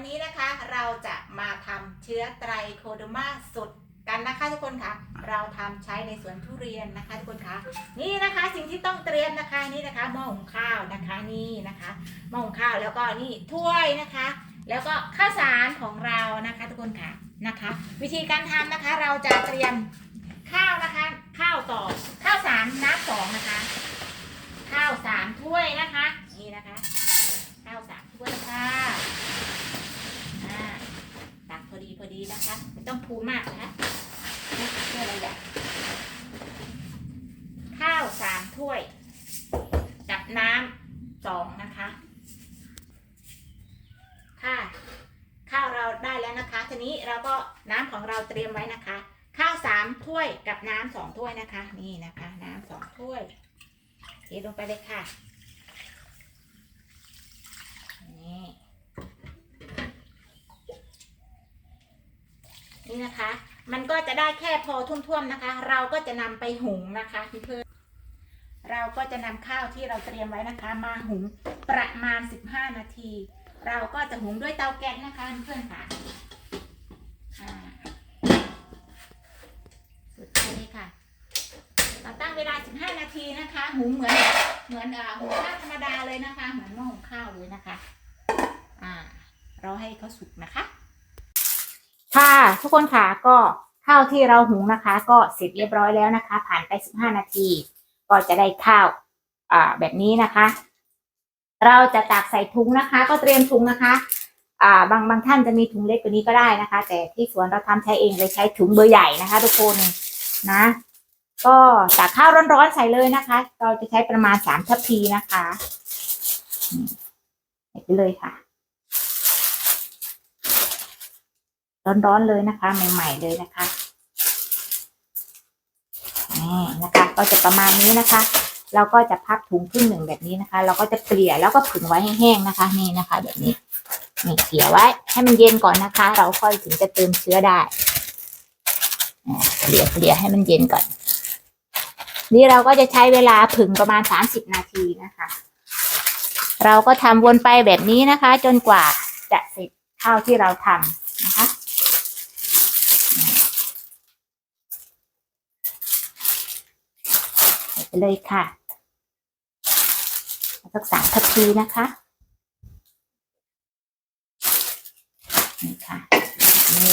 วันนี้นะคะเราจะมาทำเชื้อไตรโคโดมาสดกันนะคะทุกคนค่ะ เราทำใช้ในสวนทุเรียนนะคะทุกคนค่ะนี่นะคะสิ่งที่ต้องเตรียมนะคะนี่นะคะหม้อหุงข้าวนะคะนี่นะคะหม้อหุงข้าวแล้วก็นี่ถ้วยนะคะ แล้วก็ข้าวสารของเรานะคะทุกคนค่ะนะคะ วิธีการทำนะคะเราจะเตรียมข้าวนะคะ ข้าวต่อข้าวสารน้ำสองนะคะ ข้าวสามถ้วยนะคะ นี่นะคะ ข้าวสามถ้วยค่ะอ่าตักพอดีพอดี นะคะไม่ต้องพูมากนะคะเพื่ออะย่างข้าวสามถ้วยกับน้ำสองนะคะ ค่ะ ข้าวเราได้แล้วนะคะ ทีนี้เราก็น้ำของเราเตรียมไว้นะคะ ข้าวสามถ้วยกับน้ำสองถ้วยนะคะ นี่นะคะ น้ำสองถ้วยเทลงไปเลยค่ะ นี่ นี่นะคะ มันก็จะได้แค่พอท่วมๆนะคะ เราก็จะนำไปหุงนะคะเพื่อนเราก็จะนำข้าวที่เราเตรียมไว้นะคะ มาหุงประมาณ 15 นาที เราก็จะหุงด้วยเตาแก๊สนะคะเพื่อนค่ะอ่าสุดท้ายค่ะเราตั้งเวลา 15 นาทีนะคะ หุงเหมือนเหมือนอ่าหุงข้าวธรรมดาเลยนะคะ เหมือนหม้อหุงข้าวเลยนะคะ อ่า เราให้เขาสุกนะคะ ค่ะทุกคนค่ะก็ข้าวที่เราหุงนะคะ ก็เสร็จเรียบร้อยแล้วนะคะ ผ่านไป 15 นาที ก็จะได้ข้าวอ่าแบบนี้นะคะ เราจะตักใส่ถุงนะคะ ก็เตรียมถุงนะคะอ่าบางบางท่านจะมีถุงเล็กกว่านี้ก็ได้นะคะ แต่ที่สวนเราทำใช้เองเลยใช้ถุงเบอร์ใหญ่นะคะ ทุกคนนะ ก็ตักข้าวร้อนๆใส่เลยนะคะ เราจะใช้ประมาณสามทัพพีนะคะใส่ไปเลยค่ะ ร้อนๆเลยนะคะ ใหม่ ๆ เลยนะคะนี่นะคะ ก็จะประมาณนี้นะคะ เราก็จะพับถุงครึ่งหนึ่งแบบนี้นะคะ เราก็จะเกลี่ยแล้วก็ผึ่งไว้ให้แห้งนะคะ นี่นะคะ แบบนี้นี่เกลี่ยไว้ ให้มันเย็นก่อนนะคะ เราค่อยถึงจะเติมเชื้อได้เกลี่ยเกลี่ยให้มันเย็นก่อน นี่เราก็จะใช้เวลาผึ่งประมาณสามสิบนาทีนะคะ เราก็ทำวนไปแบบนี้นะคะ จนกว่าจะเสร็จข้าวที่เราทำนะคะ ใส่ไป เลยค่ะสักสามทัพพีนะคะนี่ค่ะนี่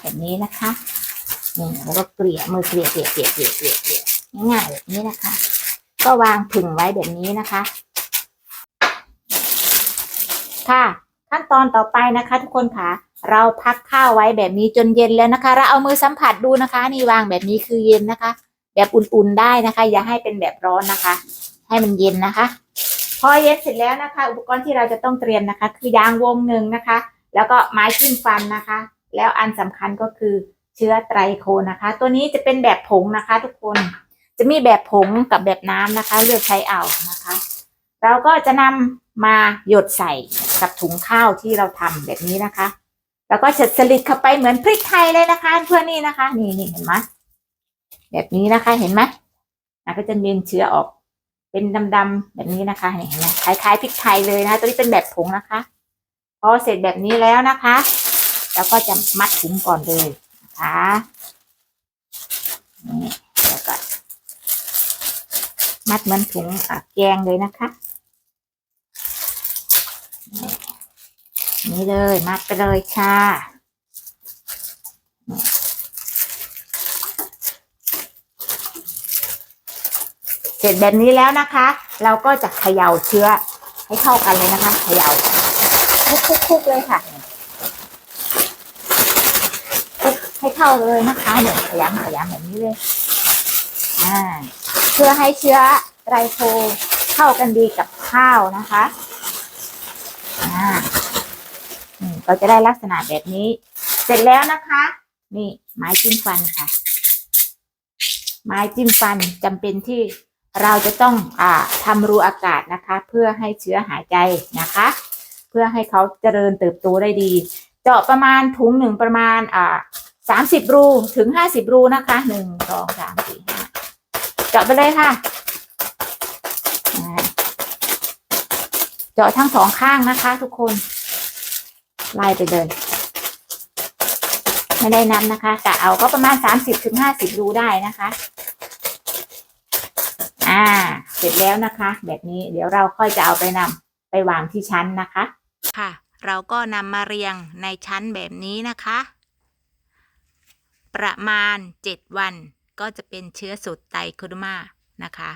แบบนี้นะคะนี่แล้วก็เกลี่ยมือเกลี่ยเกลี่ยเกลี่ยเกลี่ยเกลี่ยเกลี่ยง่ายๆแบบนี้นะคะ ก็วางผึ่งไว้แบบนี้นะคะ ค่ะ ขั้นตอนต่อไปนะคะ ทุกคนค่ะ เราพักข้าวไว้แบบนี้จนเย็นแล้วนะคะ เราเอามือสัมผัสดูนะคะ นี่วางแบบนี้คือเย็นนะคะ แบบอุ่นๆได้นะคะ อย่าให้เป็นแบบร้อนนะคะ ให้มันเย็นนะคะ พอเย็นเสร็จแล้วนะคะ อุปกรณ์ที่เราจะต้องเตรียมนะคะ คือยางวงหนึ่งนะคะ แล้วก็ไม้จิ้มฟันนะคะ แล้วอันสำคัญก็คือเชื้อไตรโคนะคะ ตัวนี้จะเป็นแบบผงนะคะ ทุกคนจะมีแบบผงกับแบบน้ำนะคะ เลือกใช้เอานะคะ เราก็จะนำมาหยดใส่กับถุงข้าวที่เราทำแบบนี้นะคะ แล้วก็เฉดสลิดเข้าไปเหมือนพริกไทยเลยนะคะเพื่อนนี่นะคะ นี่นี่เห็นไหม แบบนี้นะคะเห็นไหมก็จะเมียนเชื้อออกเป็นดำๆแบบนี้นะคะเห็นไหมคล้ายๆพริกไทยเลยนะคะตัวนี้เป็นแบบผงนะคะ พอเสร็จแบบนี้แล้วนะคะ แล้วก็จะมัดถุงก่อนเลยนะคะนี่แล้วก็มัดเหมือนถุงแกงเลยนะคะนี่เลยมัดไปเลยค่ะ ร็จแบบนี้แล้วนะคะ เราก็จะเขย่าเชื้อให้เข้ากันเลยนะคะเขย่าคุกๆเลยค่ะคุกให้เข้าเลยนะคะเดี๋ยขยำขยำแบบนี้เลยอ่าเพื่อให้เชื้อไรโคเข้ากันดีกับข้าวนะคะอ่าอืมก็จะได้ลักษณะแบบนี้ เสร็จแล้วนะคะ นี่ไม้จิ้มฟันค่ะ ไม้จิ้มฟันจำเป็นที่ เราจะต้องอ่าทำรูอากาศนะคะ เพื่อให้เชื้อหายใจนะคะ เพื่อให้เขาเจริญเติบโตได้ดี เจาะประมาณถุงหนึ่งประมาณอ่าสามสิบรูถึงห้าสิบรูนะคะหนึ่งสองสามสี่ห้าเจาะไปเลยค่ะ เจาะทั้งสองข้างนะคะ ทุกคน ไล่ไปเลย ไม่ได้นับนะคะกะเอาก็ประมาณสามสิบถึงห้าสิบรูได้นะคะ อ่า เสร็จแล้วนะคะ แบบนี้เดี๋ยวเราค่อยจะเอาไปนำไปวางที่ชั้นนะคะ ค่ะ เราก็นำมาเรียงในชั้นแบบนี้นะคะ ประมาณ 7 วันก็จะเป็นเชื้อสุดไตโคโดมานะคะ